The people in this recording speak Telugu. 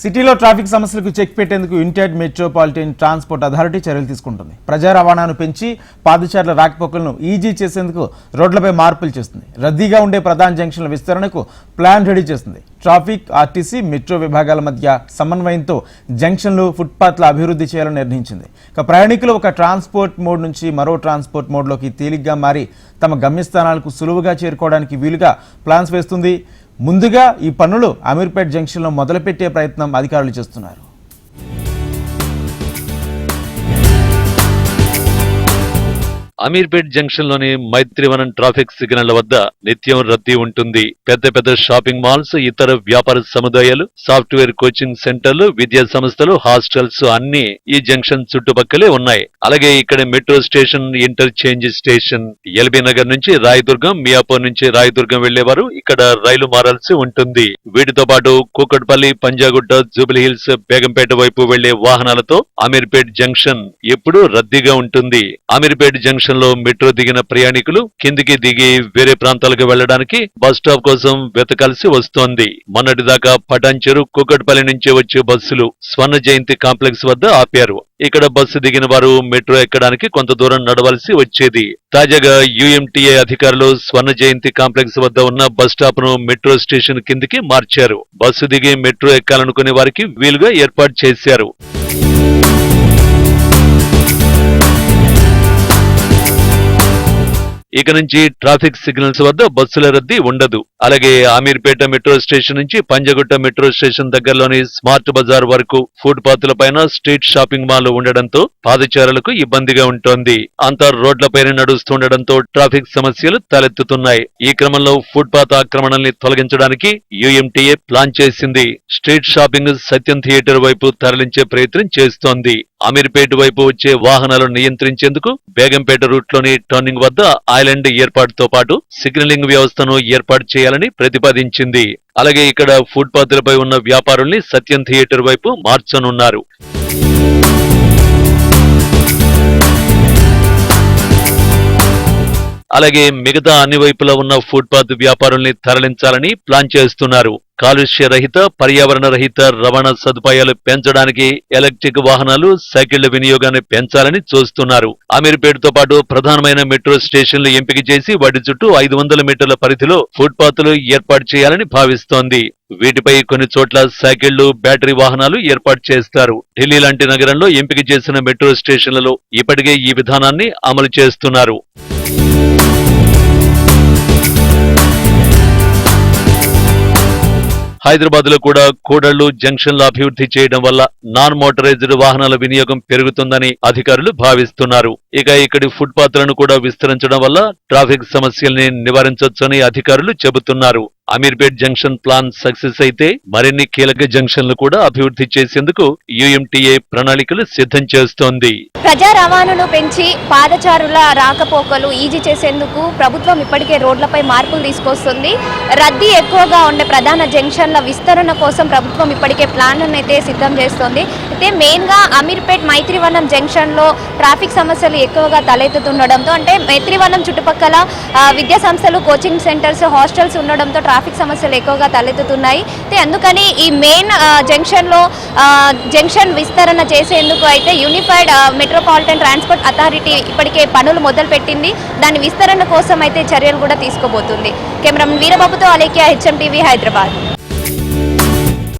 సిటీలో ట్రాఫిక్ సమస్యలకు చెక్ పెట్టేందుకు యునైటెడ్ మెట్రోపాలిటన్ ట్రాన్స్పోర్ట్ అథారిటీ చర్యలు తీసుకుంటుంది. ప్రజా రవాణాను పెంచి పాదచారుల రాకపోకలను ఈజీ చేసేందుకు రోడ్లపై మార్పులు చేస్తుంది. రద్దీగా ఉండే ప్రధాన జంక్షన్ల విస్తరణకు ప్లాన్ రెడీ చేస్తుంది. ట్రాఫిక్ ఆర్టీసీ మెట్రో విభాగాల మధ్య సమన్వయంతో జంక్షన్లు ఫుట్పాత్ల అభివృద్ధి చేయాలని నిర్ణయించింది. ఇక ప్రయాణికులు ఒక ట్రాన్స్పోర్ట్ మోడ్ నుంచి మరో ట్రాన్స్పోర్ట్ మోడ్లోకి తేలిగ్గా మారి తమ గమ్యస్థానాలకు సులువుగా చేరుకోవడానికి వీలుగా ప్లాన్స్ వేస్తుంది. ముందుగా ఈ పనులు అమీర్పేట్ జంక్షన్లో మొదలుపెట్టే ప్రయత్నం అధికారులు చేస్తున్నారు. అమీర్పేట్ జంక్షన్లోని మైత్రివనం ట్రాఫిక్ సిగ్నల్ వద్ద నిత్యం రద్దీ ఉంటుంది. పెద్ద పెద్ద షాపింగ్ మాల్స్ ఇతర వ్యాపార సముదాయాలు సాఫ్ట్వేర్ కోచింగ్ సెంటర్లు విద్యా సంస్థలు హాస్టల్స్ అన్ని ఈ జంక్షన్ చుట్టుపక్కలే ఉన్నాయి. అలాగే ఇక్కడ metro station interchange station LB Nagar నుంచి రాయదుర్గం మియాపూర్ నుంచి రాయదుర్గం వెళ్ళేవారు ఇక్కడ రైలు మారాల్సి ఉంటుంది. వీటితో పాటు కూకట్పల్లి పంజాగుట్ట జూబ్లీ హిల్స్ బేగంపేట వైపు వెళ్ళే వాహనాలతో అమీర్పేట్ జంక్షన్ ఎప్పుడూ రద్దీగా ఉంటుంది. అమీర్పేట్ జంక్షన్ లో మెట్రో దిగిన ప్రయాణికులు కిందికి దిగి వేరే ప్రాంతాలకు వెళ్ళడానికి బస్ స్టాప్ కోసం వెతకాల్సి వస్తోంది. మొన్నటిదాకా పటాన్చెరు కూకట్పల్లి నుంచి వచ్చే బస్సులు స్వర్ణ జయంతి కాంప్లెక్స్ వద్ద ఆపారు. ఇక్కడ బస్సు దిగిన వారు మెట్రో ఎక్కడానికి కొంత దూరం నడవలసి వచ్చేది. తాజాగా యుఎంటీఏ అధికారులు స్వర్ణ జయంతి కాంప్లెక్స్ వద్ద ఉన్న బస్ స్టాప్ను మెట్రో స్టేషన్ కిందికి మార్చారు. బస్సు దిగి మెట్రో ఎక్కాలనుకునే వారికి వీలుగా ఏర్పాటు చేశారు. ఇక నుంచి ట్రాఫిక్ సిగ్నల్స్ వద్ద బస్సుల రద్దీ ఉండదు. అలాగే ఆమీర్పేట మెట్రో స్టేషన్ నుంచి పంజగుట్ట మెట్రో స్టేషన్ దగ్గరలోని స్మార్ట్ బజార్ వరకు ఫుట్ పైన స్ట్రీట్ షాపింగ్ మాల్ ఉండడంతో పాదచారులకు ఇబ్బందిగా ఉంటోంది. అంతా రోడ్లపైన నడుస్తుండటంతో ట్రాఫిక్ సమస్యలు తలెత్తుతున్నాయి. ఈ క్రమంలో ఫుట్ పాత్ ఆక్రమణల్ని తొలగించడానికి యుఎంటీఏ ప్లాన్ చేసింది. స్ట్రీట్ షాపింగ్ సత్యం థియేటర్ వైపు తరలించే ప్రయత్నం చేస్తోంది. అమీర్పేట వైపు వచ్చే వాహనాలను నియంత్రించేందుకు బేగంపేట రూట్లోని టర్నింగ్ వద్ద ఐలాండ్ ఏర్పాటుతో పాటు సిగ్నలింగ్ వ్యవస్థను ఏర్పాటు చేయాలని ప్రతిపాదించింది. అలాగే ఇక్కడ ఫుట్పాత్లపై ఉన్న వ్యాపారుల్ని సత్యం థియేటర్ వైపు మార్చనున్నారు. అలాగే మిగతా అన్ని వైపులా ఉన్న ఫుట్పాత్ వ్యాపారుల్ని తరలించాలని ప్లాన్ చేస్తున్నారు. కాలుష్య రహిత పర్యావరణ రహిత రవాణా సదుపాయాలు పెంచడానికి ఎలక్ట్రిక్ వాహనాలు సైకిళ్ళ వినియోగాన్ని పెంచాలని చూస్తున్నారు. అమీర్పేటతో పాటు ప్రధానమైన మెట్రో స్టేషన్లు ఎంపిక చేసి వాటి చుట్టూ ఐదు వందల మీటర్ల పరిధిలో ఫుట్పాత్లు ఏర్పాటు చేయాలని భావిస్తోంది. వీటిపై కొన్ని చోట్ల సైకిళ్ళు బ్యాటరీ వాహనాలు ఏర్పాటు చేస్తారు. ఢిల్లీ లాంటి నగరంలో ఎంపిక చేసిన మెట్రో స్టేషన్లలో ఇప్పటికే ఈ విధానాన్ని అమలు చేస్తున్నారు. హైదరాబాద్లో కూడా కూడళ్ళు జంక్షన్లు అభివృద్ధి చేయడం వల్ల నాన్ మోటరైజ్డ్ వాహనాల వినియోగం పెరుగుతుందని అధికారులు భావిస్తున్నారు. ఇక ఇక్కడి ఫుట్పాత్లను కూడా విస్తరించడం వల్ల ట్రాఫిక్ సమస్యల్ని నివారించవచ్చని అధికారులు చెబుతున్నారు. అమీర్పేట్ జంక్షన్ ప్లాన్ సక్సెస్ అయితే మరిన్ని కీలక జంక్షన్లు కూడా అభివృద్ధి చేసేందుకు యుఎంటీఏ ప్రణాళికలు సిద్ధం చేస్తోంది. ప్రజా రవాణాను పెంచి పాదచారుల రాకపోకలు ఈజీ చేసేందుకు ప్రభుత్వం ఇప్పటికే రోడ్లపై మార్పులు తీసుకొస్తుంది. రద్దీ ఎక్కువగా ఉండే ప్రధాన జంక్షన్ల విస్తరణ కోసం ప్రభుత్వం ఇప్పటికే ప్లాన్లను అయితే సిద్ధం చేస్తోంది. అయితే మెయిన్గా అమీర్పేట్ మైత్రివనం జంక్షన్లో ట్రాఫిక్ సమస్యలు ఎక్కువగా తలెత్తుతుండడంతో అంటే మైత్రివనం చుట్టుపక్కల విద్యా సంస్థలు కోచింగ్ సెంటర్స్ హాస్టల్స్ ఉండడంతో ట్రాఫిక్ సమస్యలు ఎక్కువగా తలెత్తుతున్నాయి. అయితే అందుకని ఈ మెయిన్ జంక్షన్లో జంక్షన్ విస్తరణ చేసేందుకు అయితే యూనిఫైడ్ మెట్రోపాలిటన్ ట్రాన్స్పోర్ట్ అథారిటీ ఇప్పటికే పనులు మొదలుపెట్టింది. దాని విస్తరణ కోసం అయితే చర్యలు కూడా తీసుకోబోతుంది. కెమెరామెన్ వీరబాబుతో అలేఖ్య హెచ్ఎం టీవీ హైదరాబాద్.